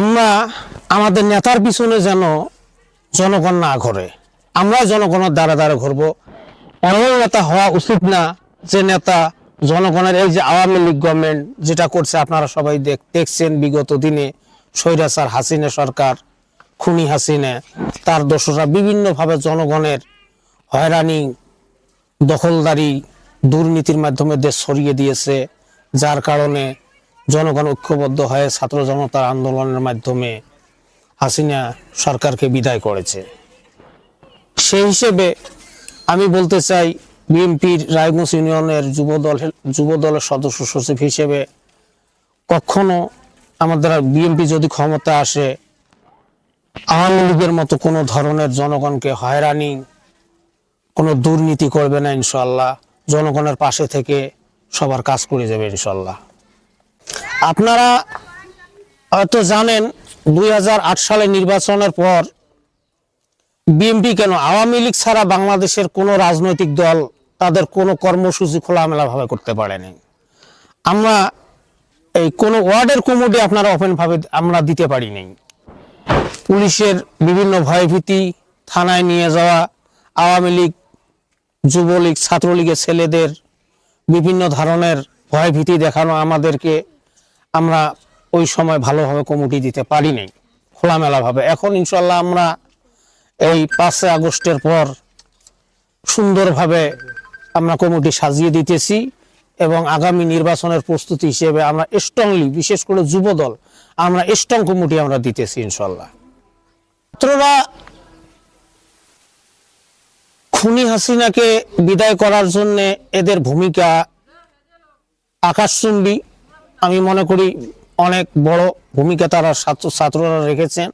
আমরা আমাদের নেতার পিছনে যেন জনগণ না ঘরে, আমরা জনগণের দ্বারা দ্বারা ঘুরবো। এমন নেতা হওয়া উচিত না যে নেতা জনগণের এই যে আওয়ামী লীগ গভর্নমেন্ট যেটা করছে, আপনারা সবাই দেখ- দেখছেন বিগত দিনে স্বৈরাচার হাসিনা সরকার, খুনি হাসিনা, তার দোষরা বিভিন্নভাবে জনগণের হয়রানি, দখলদারি, দুর্নীতির মাধ্যমে দেশ ছড়িয়ে দিয়েছে, যার কারণে জনগণ ঐক্যবদ্ধ হয়ে ছাত্র জনতার আন্দোলনের মাধ্যমে হাসিনা সরকারকে বিদায় করেছে। সেই হিসেবে আমি বলতে চাই, বিএনপির রায়গঞ্জ ইউনিয়নের যুবদল, যুবদলের সদস্য সচিব হিসেবে কখনো আমাদের বিএনপি যদি ক্ষমতা আসে, আওয়ামী লীগের মতো কোনো ধরনের জনগণকে হয়রানি, কোনো দুর্নীতি করবে না ইনশাল্লাহ জনগণের পাশে থেকে সবার কাজ করে যাবে ইনশাল্লাহ আপনারা হয়তো জানেন, দুই হাজার আট সালে নির্বাচনের পর বিএনপি কেন আওয়ামী লীগ ছাড়া বাংলাদেশের কোনো রাজনৈতিক দল তাদের কোনো কর্মসূচি খোলামেলাভাবে করতে পারেনি। আমরা এই কোনো ওয়ার্ডের কমিটি আপনারা ওপেনভাবে আমরা দিতে পারিনি। পুলিশের বিভিন্ন ভয়ভীতি, থানায় নিয়ে যাওয়া আওয়ামী লীগ, যুবলীগ, ছাত্রলীগের ছেলেদের বিভিন্ন ধরনের ভয়ভীতি দেখানো আমাদেরকে আমরা ওই সময় ভালোভাবে কমিটি দিতে পারিনি, খোলামেলাভাবে। এখন ইনশাল্লাহ আমরা এই পাঁচই আগস্টের পর সুন্দরভাবে আমরা কমিটি সাজিয়ে দিতেছি এবং আগামী নির্বাচনের প্রস্তুতি হিসেবে আমরা স্ট্রংলি বিশেষ করে যুবদল, আমরা স্ট্রং কমিটি আমরা দিতেছি ইনশাল্লাহ ছাত্ররা খুনি হাসিনাকে বিদায় করার জন্য এদের ভূমিকা আকাশচুম্বী আমি মনে করি অনেক বড় ভূমিকা তারা ছাত্র ছাত্ররা রেখেছেন।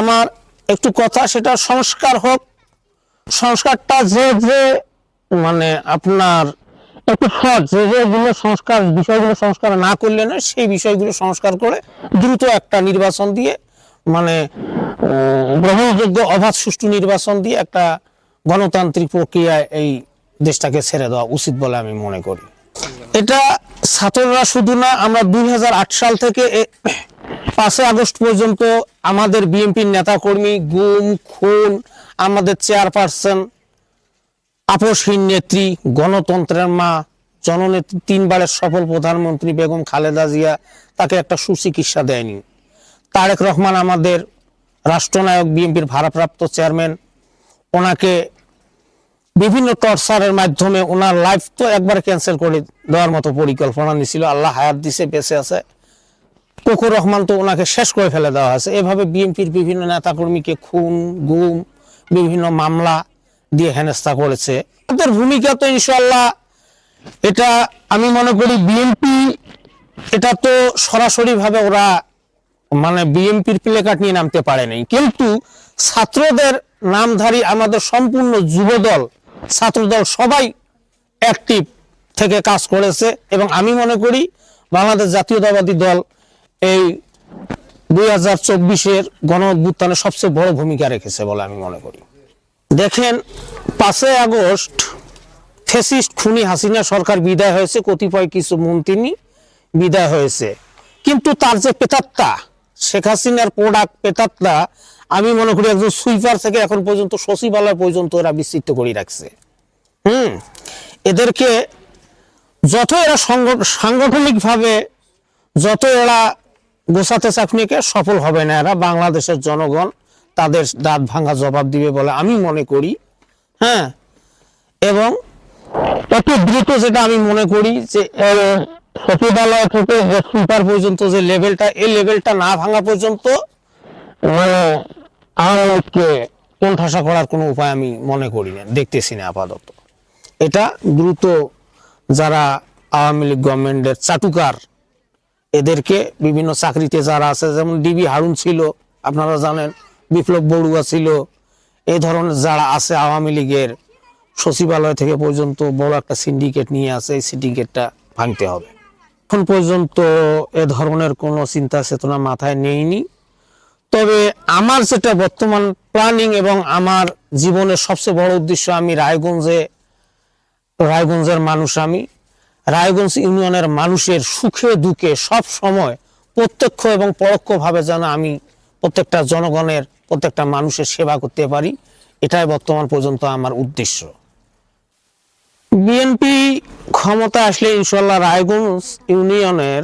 আমার একটু কথা, সেটা সংস্কার হোক। সংস্কারটা যে যে মানে আপনার একটু সহজ, যে যেগুলো সংস্কার, বিষয়গুলো সংস্কার না করলে না সেই বিষয়গুলো সংস্কার করে দ্রুত একটা নির্বাচন দিয়ে মানে গ্রহণযোগ্য অবাধ সুষ্ঠু নির্বাচন দিয়ে একটা গণতান্ত্রিক প্রক্রিয়ায় এই দেশটাকে ছেড়ে দেওয়া উচিত বলে আমি মনে করি। এটা ছাত্ররা শুধু না, আমরা দুই হাজার আট সাল থেকে পাঁচই আগস্ট পর্যন্ত আমাদের বিএনপির নেতাকর্মী গুম, খুন, আমাদের চেয়ারপারসন আপসহীন নেত্রী, গণতন্ত্রের মা, জননেত্রী, তিনবারের সফল প্রধানমন্ত্রী বেগম খালেদা জিয়া, তাকে একটা সুচিকিৎসা দেয়নি। তারেক রহমান আমাদের রাষ্ট্রনায়ক, বিএনপির ভারপ্রাপ্ত চেয়ারম্যান, ওনাকে বিভিন্ন টর্চারের মাধ্যমে ওনার লাইফ তো একবার ক্যান্সেল করে দেওয়ার মতো পরিকল্পনা নিছিল। আল্লাহ হায়াত দিছে, বেঁচে আছে। কোকুর রহমান তো ওনাকে শেষ করে ফেলে দেওয়া হয়েছে। এভাবে বিএনপির বিভিন্ন নেতাকর্মীকে খুন, গুম, বিভিন্ন মামলা দিয়ে হেনস্থা করেছে। তাদের ভূমিকা তো ইনশাল্লাহ এটা আমি মনে করি বিএনপি এটা তো সরাসরি ভাবে ওরা মানে বিএনপির প্লে কার্ড নিয়ে নামতে পারে নাই। কিন্তু ছাত্রদের নামধারী আমাদের সম্পূর্ণ যুবদল ছাত্রদল সবাই অ্যাক্টিভ থেকে কাজ করেছে এবং আমি মনে করি বাংলাদেশ জাতীয়তাবাদী দল এই দুই হাজার চব্বিশের গণ সবচেয়ে বড় ভূমিকা রেখেছে বলে আমি মনে করি। দেখেন, পাঁচই আগস্ট ফেসিস্ট খুনি হাসিনা সরকার বিদায় হয়েছে, কতিপয় কিছু মন্ত্রী বিদায় হয়েছে। কিন্তু তার যে পেতাত্তা, শেখ হাসিনার প্রোডাক্ট পেতাত্তা আমি মনে করি একজন সুইপার থেকে এখন পর্যন্ত সচিবালয় পর্যন্ত এরা বিস্তৃত করে রাখছে। হুম? এদেরকে যত এরা সংগ- সাংগঠনিকভাবে যত এরা গোছাতে চাকনিকে সফল হবে না এরা, বাংলাদেশের জনগণ তাদের দাঁত ভাঙা জবাব দিবে বলে আমি মনে করি। হ্যাঁ? এবং অত দ্রুত যেটা আমি মনে করি যে সচিবালয় থেকে সুপার পর্যন্ত যে লেভেলটা এই লেভেলটা না ভাঙা পর্যন্ত মানে আমাকে কোণঠাসা করার কোনো উপায় আমি মনে করি না, দেখতেছি না আপাতত। এটা দ্রুত যারা আওয়ামী লীগ গভর্নমেন্টের চাটুকার, এদেরকে বিভিন্ন চাকরিতে যারা আছে, যেমন ডিবি হারুন ছিল, আপনারা জানেন, বিপ্লব বড়ুয়া ছিল এই ধরনের যারা আছে আওয়ামী লীগের সচিবালয় থেকে পর্যন্ত বড় একটা সিন্ডিকেট নিয়ে আছে, এই সিন্ডিকেটটা ভাঙতে হবে। এখন পর্যন্ত এ ধরনের কোনো চিন্তা চেতনা মাথায় নেইনি। তবে আমার যেটা বর্তমান প্ল্যানিং এবং আমার জীবনের সবচেয়ে বড় উদ্দেশ্য আমি রায়গঞ্জে, রায়গঞ্জের মানুষ আমি। রায়গঞ্জ ইউনিয়নের মানুষের সুখে দুঃখে সব সময় প্রত্যক্ষ এবং পরোক্ষভাবে যেন আমি প্রত্যেকটা জনগণের, প্রত্যেকটা মানুষের সেবা করতে পারি, এটাই বর্তমান পর্যন্ত আমার উদ্দেশ্য। বিএনপি ক্ষমতা আসলে ইনশাল্লাহ রায়গঞ্জ ইউনিয়নের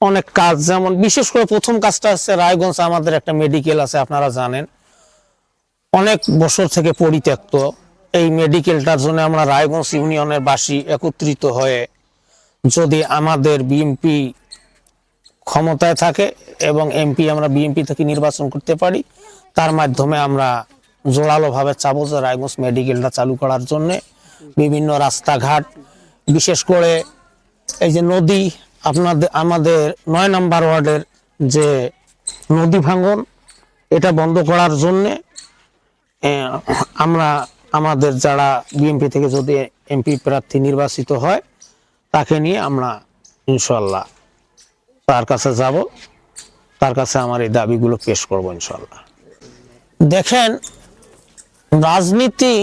অনেক কাজ, যেমন বিশেষ করে প্রথম কাজটা হচ্ছে রায়গঞ্জ আমাদের একটা মেডিকেল আছে, আপনারা জানেন। অনেক বছর থেকে পরিত্যক্ত। এই মেডিকেলটার জন্য আমরা রায়গঞ্জ ইউনিয়নের বাসী একত্রিত হয়ে যদি আমাদের বিএমপি ক্ষমতায় থাকে এবং এমপি আমরা বিএমপি থেকে নির্বাচন করতে পারি, তার মাধ্যমে আমরা জোরালোভাবে চাবো যে রায়গঞ্জ মেডিকেলটা চালু করার জন্য বিভিন্ন রাস্তাঘাট, বিশেষ করে এই যে নদী আপনাদের, আমাদের নয় নম্বর ওয়ার্ডের যে নদী ভাঙন, এটা বন্ধ করার জন্যে আমরা, আমাদের যারা বিএনপি থেকে যদি এমপি প্রার্থী নির্বাচিত হয়, তাকে নিয়ে আমরা ইনশাল্লাহ তার কাছে যাব, তার কাছে আমার এই দাবিগুলো পেশ করব ইনশাল্লাহ দেখেন, রাজনীতি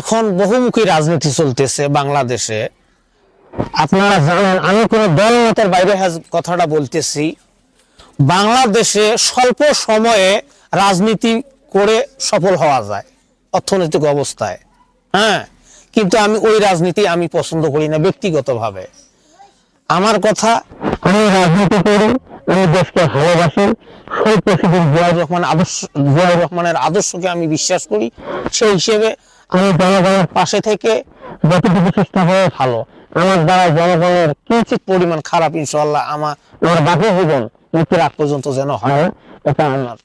এখন বহুমুখী রাজনীতি চলতেছে বাংলাদেশে। আপনারা জানেন, আমি কোনো দল মতের বাইরে কথাটা বলতেছি। বাংলাদেশে স্বল্প সময়ে রাজনীতি করে সফল হওয়া যায়, অর্থনৈতিক অবস্থায়। হ্যাঁ কিন্তু আমি ওই রাজনীতি আমি পছন্দ করি না ব্যক্তিগতভাবে। আমার কথা, আমি রাজনীতি করি, আমি দেশকে ভালোবাসি। শহীদ প্রেসিডেন্ট জিয়াউর রহমান আদর্শ, জিয়াউর রহমানের আদর্শকে আমি বিশ্বাস করি। সেই হিসেবে আমি জনগণের পাশে থেকে যতটুকু চেষ্টা করে, ভালো। আমার দ্বারা জনগণের কিঞ্চিত পরিমাণ খারাপ ইনশাল্লাহ আমার আমার বাকি জীবন মৃত্যুর আগ পর্যন্ত যেন হয়, এটা আমার